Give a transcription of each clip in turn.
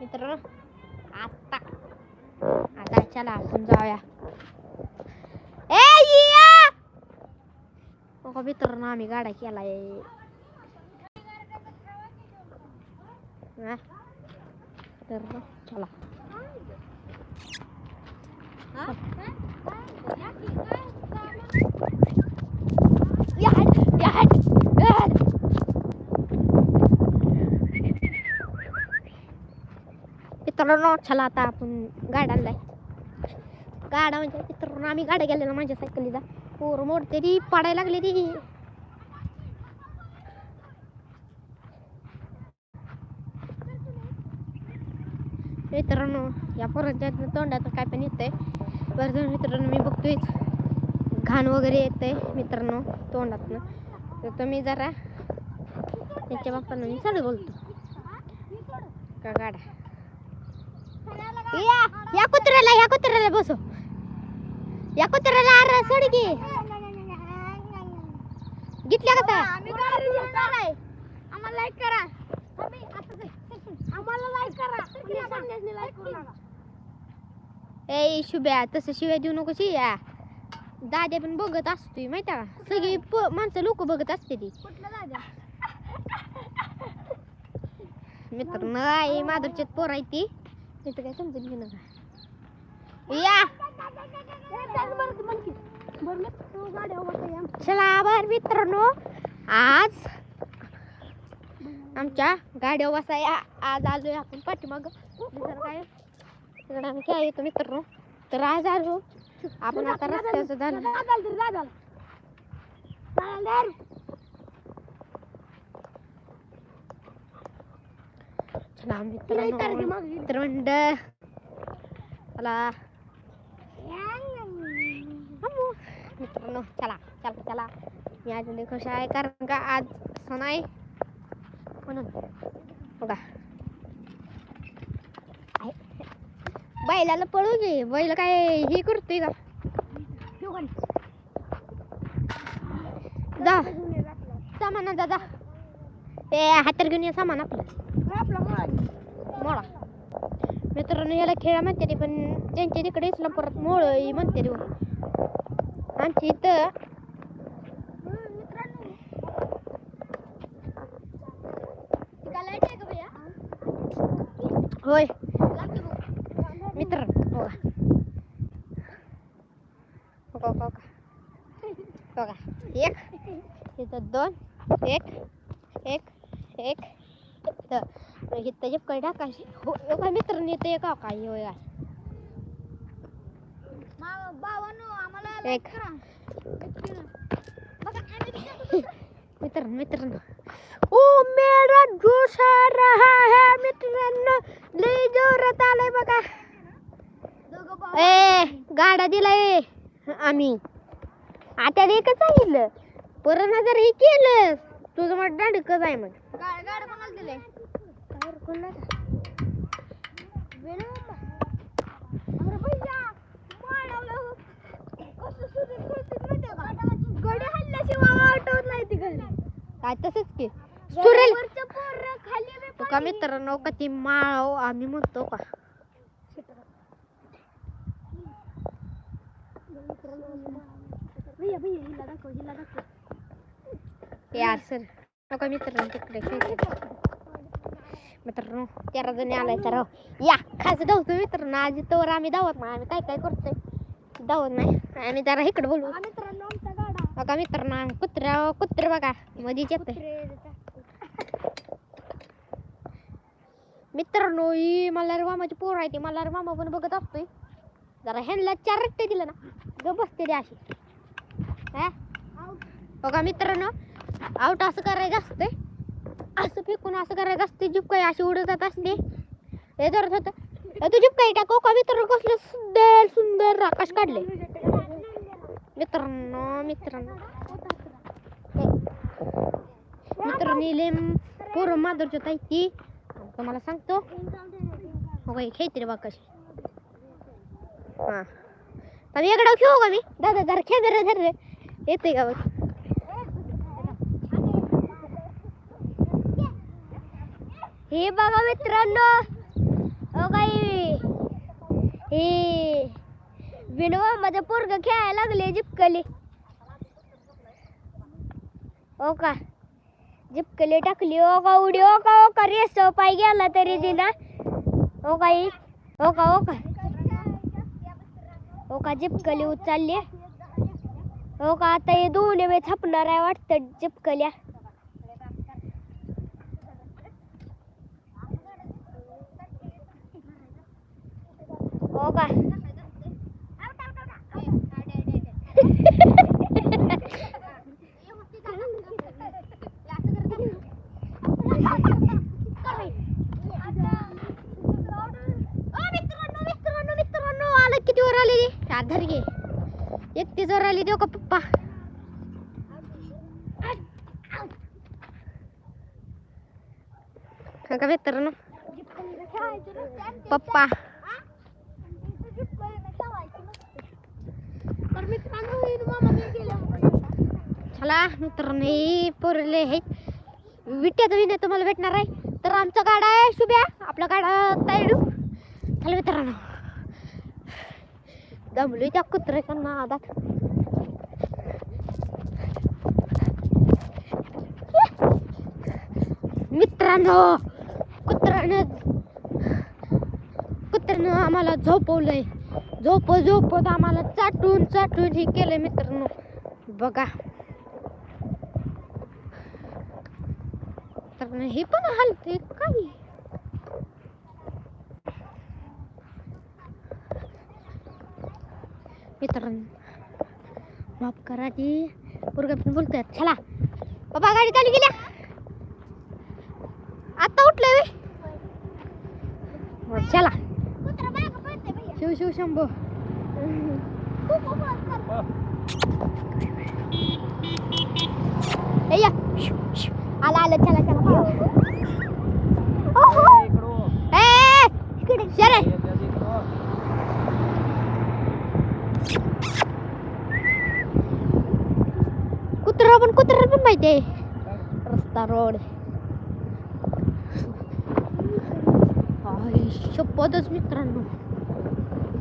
मित्र आता आता चला आपण जाऊया ए या हो मित्रांनो आम्ही गाडा केलाय हा? तर चला या हट, या हट, या हट. मित्रांनो चला आता आपण गाड्या आणलाय गाडा म्हणजे मित्रांनो आम्ही गाड्या गेलेलो माझ्या सायकलीला. पोर मोडते ती पडायला लागली ती. मित्रांनो या पोरांच्या तोंडात काय पण येतंय. बरं मित्रांनो मी बघतोय. घाण वगैरे येते मित्रांनो तोंडातनं. तर तुम्ही जरा त्यांच्या बाप्पांना मी चालू बोलतो. का गाडा? या या कुत्र्याला या कुत्र्याला बसो या कुत्र्याला अरे सोड की. घेतल्या का आम्हाला लाईक करा. आम्हाला लाईक करा. ए शुभ्या तसं शिव्या देऊ नको या. दाद्या पण बघत असतोय माहिती का? सगळी माणसं लोक बघत असते ती. मित्र नाही माधुरच्यात पोर आहे ती. तिथं काय समजून घेऊ नका. या. चला बर मित्रांनो. आज आमच्या गाड्या बसाया आज आलोय आपण पाठीमाग. काय तिकडे आम्ही काय येतो मित्रांनो. तर आज आलो. आपण आता रस्त्याचं झालं चला मित्रांनो. मित्रमंड चला. मित्रांनो चला चला चला. मी आज लई खुश आहे कारण का आज सण आहे. म्हणून. बघा. बैलाला पळू दे. बैल काय हे करते का? जा. सामान जा जा. ते हातर घेऊन या सामान आपलं. मोळा मित्रांनो याला खेळा म्हणते पण त्यांच्या तिकडे इस्लामपुरात मोळ म्हणते ते. आमच्या इथं. होय. मित्र. बघा. बघा बघा. एक. इथं दोन. एक. एक. एक. इथं. जे एक टाकायची हो एका मित्रांनी इथं एक काय होय एक. मित्रांनो मित्रांनो. ओ मेरा आ रहा है मित्रांनो. लय जोरात आलाय बघा. ए गाडा दिलाय. आम्ही. आता एकच सांगितलं परत जर हे केलं तुझं मग. दांडकच आहे मग काय तसंच की. सुरेल तो का मित्रांनो का ती माळ आम्ही म्हणतो का? यार सर नका मित्रांनो तिकडे मित्रांनो तेरा जणी आलाय सर या खास धावतो मित्रांनो आज तोवर आम्ही धावत नाही. आम्ही काय काय करतोय? धावत नाही. आम्ही जरा इकडे बोलू. बघा मित्रांनो कुत्र्या कुत्रे बघा. मधीच येतोय मित्रांनो ही मल्हार मामाची पोर आहे ती मल्हार मामा पण बघत असतोय. जरा ह्यांना चार रट्टे दिलं ना. ग बसते रे अशी. हा? बघा मित्रांनो आउट असं करायचं असते असं फेकून असं करायचं असते जुपकाई अशी उडत जात असते. हे धरत होतं. तू जुपकाई टाकू का मित्रांनो? कसलं सुंदर सुंदर आकाश काढले मित्रांनो मित्रांनो. हे. मित्रांनी लेम पोरं माधुरच्या ताई ती तुम्हाला सांगतो. हो काही खेळते रे बा कशी. हां. तर इकडं खेळू का मी? दादा जरा खेळ रे धर रे येते का बघ? हे बघा मित्रांनो. काही हे. विनोबा माझं पोरग खेळायला लागले जिपकली. हो का? जिपकली टाकली. ओ का उडी? ओ का ओ का? रेस पाय गेला तरी दिना हो का ही? हो का ओ का? हो का जिपकली उचलली? हो का आता हे दोन्ही वेळ छापणार आहे वाटतं जिपकल्या हो का मित्रांनो मित्रांनो आलं किती वर आलेली आधार घे एकटीच वर आली देऊ का पप्पा हा का मित्रांनो पप्पा चला मित्रांनो हे पोरले आहेत. विट्याचं विनय तुम्हाला भेटणार आहे. तर आमचा गाडा आहे शुभ्या. आपला गाडा तायडू चला मित्रांनो. दमलोय त्या कुत्र्याच्या नादात मित्रांनो कुत्र्यानं कुत्र्यानं आम्हाला झोपवलंय. झोप झोपत आम्हाला चाटून चाटून हे केलंय मित्रांनो. बघा. तर हे पण हलते काही मित्रांनो माफ करा की पोरगा पण बोलतोय. चला. बाबा गाडी चालू गेल्या आता उठलोय वे हो, चला. शिव शिव शंभू. आला आलं चला चला कुत्रा पण कुत्रा पण माहिती रस्ता रोड. आई शपथच मित्रांनो.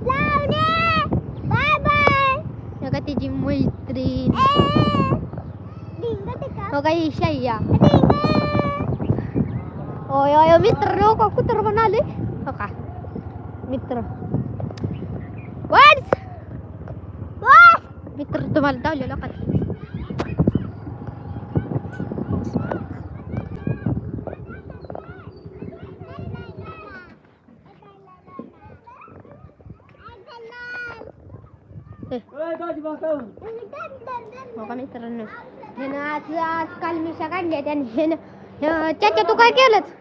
Bye bye. का तिची मैत्रीण. हो का ही शय्या ओय ओय मित्र का कुत्र पण आले? हो का मित्र. वाड्स मित्र तुम्हाला धावलेला का? हो का मित्रांनो ह्यानं आज आज काल मिशा काढल्या त्याने ह्यानं ह्या- चाचा तू काय केलंच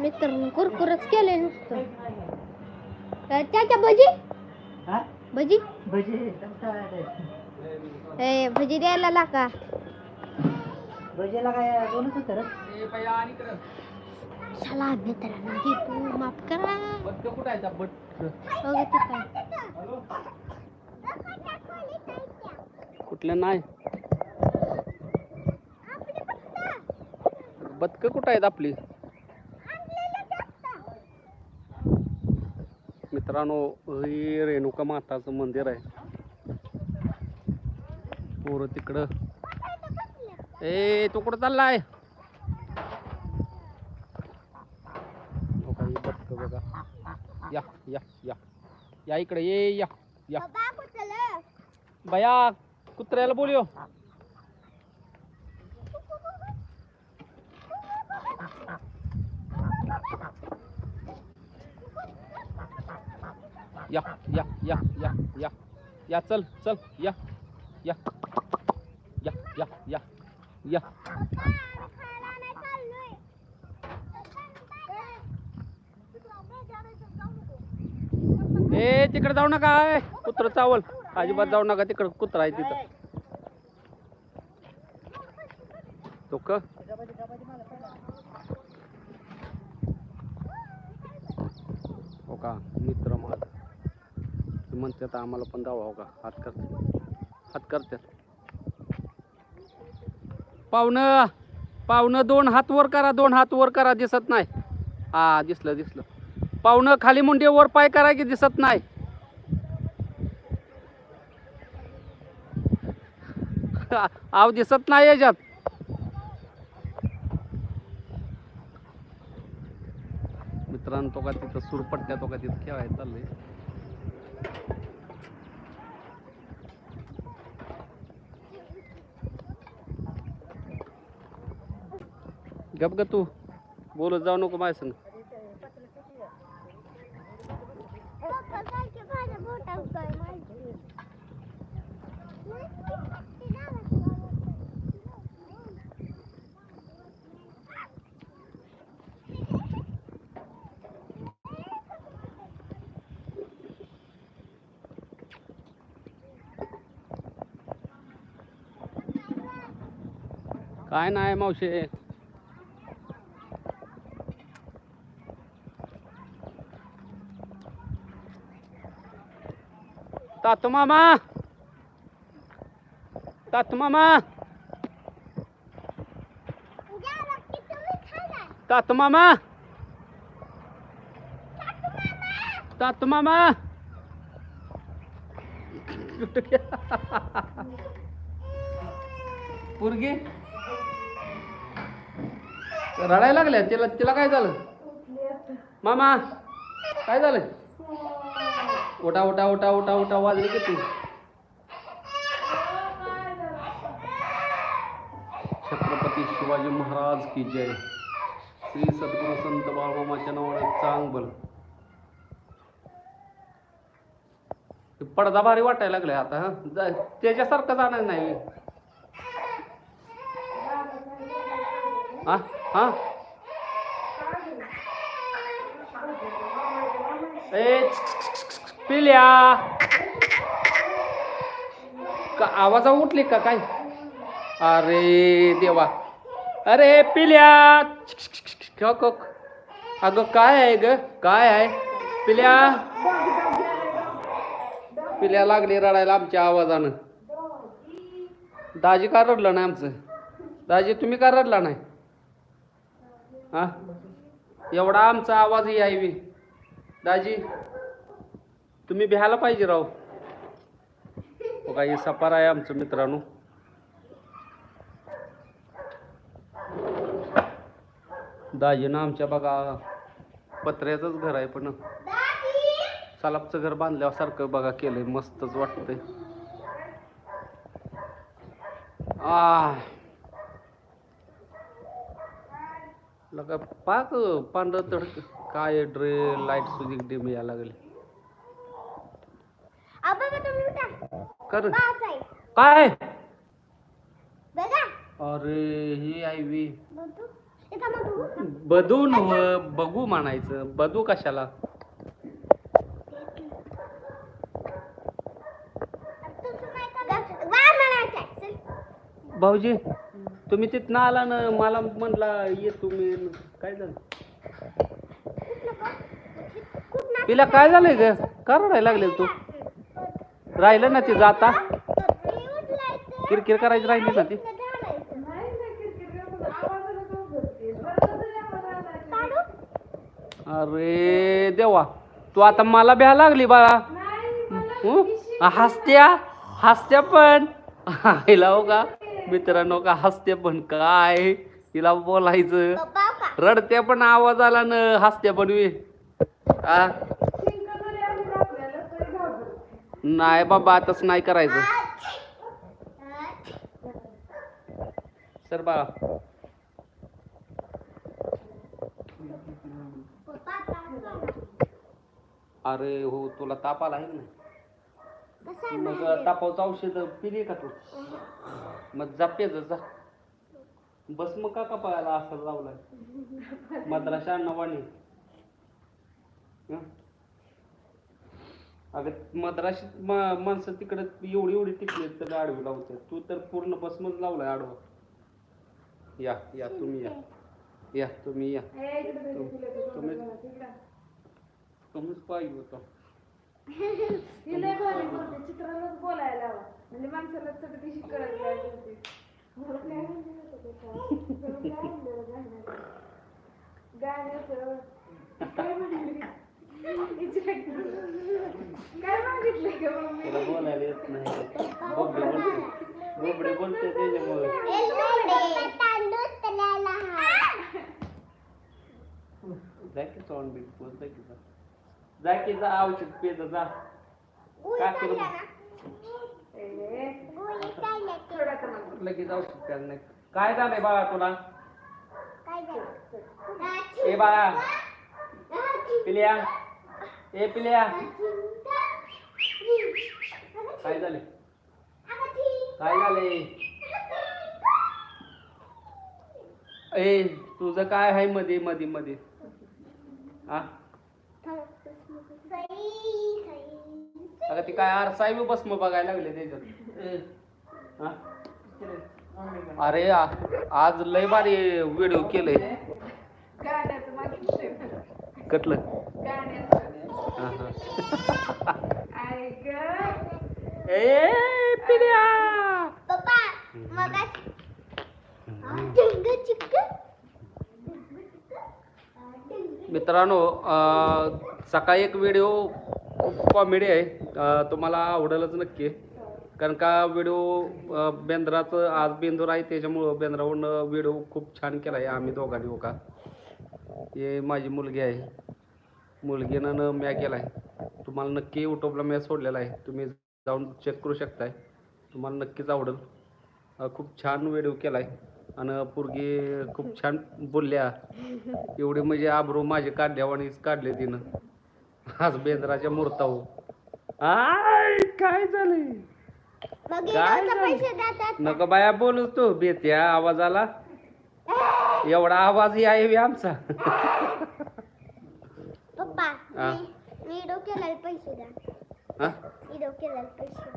मित्रांनो कुरकुरच केलंय नुसतं. तर चाचा भजी? भजी? ए भजी द्यायला लागा. भजीला काय दोनच होतं चला मित्रांनो ही तू माफ करा. कुठं आहे बट बघा ते काय. कुठलं नाही? बदक कुठं आहेत आपली? मित्रांनो हे रेणुका माताचं मंदिर आहे. पोरं तिकडं. ए तू कुठं चाललाय हो का, ही बदकं बघा या या या. या इकडे ये या या बया कुत्र्याला बोलियो या या या या या. या चल चल या या. या या या. या. ए तिकडे जाऊ नका कुत्र चावल. अजिबात जाऊ नका तिकडे कुत्रा आहे तिथं. तो का हो का मित्र माझ म्हणतात आम्हाला पण जाऊ हो का. हात करतात हात करतात पाहुणं पाहुणं दोन हात वर करा दोन हात वर करा दिसत नाही. हा दिसलं दिसलं. पाहुणं खाली मुंडे वर पाय करा की दिसत नाही. आव दिसत नाही याच्यात. मित्रांनो तो का तिथं सुरपट्ट्या तो का तिथं खेळायला चाललंय. गप ग तू. बोलत जाऊ नको माझ्या संग. काय नाही मावशे. तातू मामा. तातू मामा. तातू मामा. तातू मामा. पोरगी? रडायला लागल्या. तिला तिला काय झालं? मामा काय झालं? उठा उठा उठा उठा उठा वाजले किती? छत्रपती शिवाजी महाराज की जय. श्री सद्गुरु संत बाळमामाच्या नावाने चांग बल ते पडदा भारी वाटायला लागलाय आता हा? जा- त्याच्यासारखं जाणार नाही. हा? हा? ए पिल्या. का आवाजा उठली का काय? अरे देवा. अरे पिल्या. क- अगं काय आहे ग? काय आहे? पिल्या. पिल्या लागली रडायला आमच्या आवाजानं. दाजी का रडलं नाही आमचं? दाजी तुम्ही का रडला नाही? हा? एवढा आमचा आवाज यावी दाजी तुम्ही भ्यायला पाहिजे राव. हो बघा हे सपार आहे आमचं मित्रांनो. दाजीनं आमच्या बघा पत्र्याचंच घर आहे पण. सलापचं घर बांधल्यासारखं बघा केलंय मस्तच वाटतंय. आ लगा पाक पांढरं तडक काय ड्रे लाइट सुधी डिम यायला लागले. कर काय? अरे ही आहे वी. बदू. नव बघू म्हणायचं. बदू कशाला? भाऊजी. तुम्ही तिथनं आला ना मला म्हटला ये तुम्ही. काय झालं? तिला काय झालंय ग? का रडायला लागले तू? राहिलं ना ती जाता? किरकिर करायची राहिली ना ती? अरे देवा तू आता मला भ्या लागली बाळा? हसत्या? हसत्या पण? हिला हो का? मित्रांनो का हसते पण काय? तिला बोलायचं. रडत्या पण आवाज आला न हसत्या पण मी आ? नाही बाबा आताच नाही करायचं. सर बाळा. अरे हो तुला ताप आला आहे ना मग तापावचं औषध पिली का तू? मग जा पेज जा बस मग का कपाळाला असं लावलाय मद्राशा नवानी हं? अगं मद्राशी माणसं तिकडे एवढी एवढी टिकली तर आडवी लावते. तू तर पूर्ण बसमच लावलाय आडवा. या या तुम्ही या. या तुम्ही या. तुम्ही तुम्हीच पाहिजे होता. चित्रालाच बोलायला हवं म्हणजे माणसाला सगळं कशी कळत तुला बोलायला येत नाही. बोबडे बोलते. बोबडे बोलते त्याच्यामुळे. की तोंड बीट बोल जा की जा की जा औषध पेज जा काय केलं लगेच औषध प्यायला नाही काय झालंय बाळा तुला ए बाळा पिल्या ए पिल्या काय झाले काय झाले ए तुझं काय आहे मध्ये मध्ये मध्ये हा? अगं ती काय आरसाई भस्म बघायला लागले त्याच्यात. हा? अरे आ- आज लय भारी व्हिडिओ केलंय. कटलं हा, हा. ए पिल्या मित्रांनो सकाळी एक व्हिडिओ खूप कॉमेडी आहे. तुम्हाला आवडेलच नक्की. कारण का व्हिडिओ बेंद्राचं आज बेंदूर आहे त्याच्यामुळं बेंद्रावरनं व्हिडिओ खूप छान केला आहे आम्ही दोघांनी हो का? हे माझी मुलगी आहे. मुलगीनं न म्या केला आहे तुम्हाला नक्की यूट्यूबला म्या सोडलेला आहे. तुम्ही जाऊन चेक करू शकताय. तुम्हाला नक्कीच आवडेल. खूप छान व्हिडिओ केला आहे आणि पोरगी खूप छान बोलल्या. एवढे म्हणजे आबरू माझे काढल्यावानीच काढले तिनं. आज बेंद्राच्या मुहूर्ता हो आय काय झाले काय झालं? नको बाया बोलू तू. बेत्या आवाजाला. एवढा आवाजही आहे बे आमचा. पप्पा हा. मी डोक्याला पैसे द्या. हा? मी डोक्याला पैसे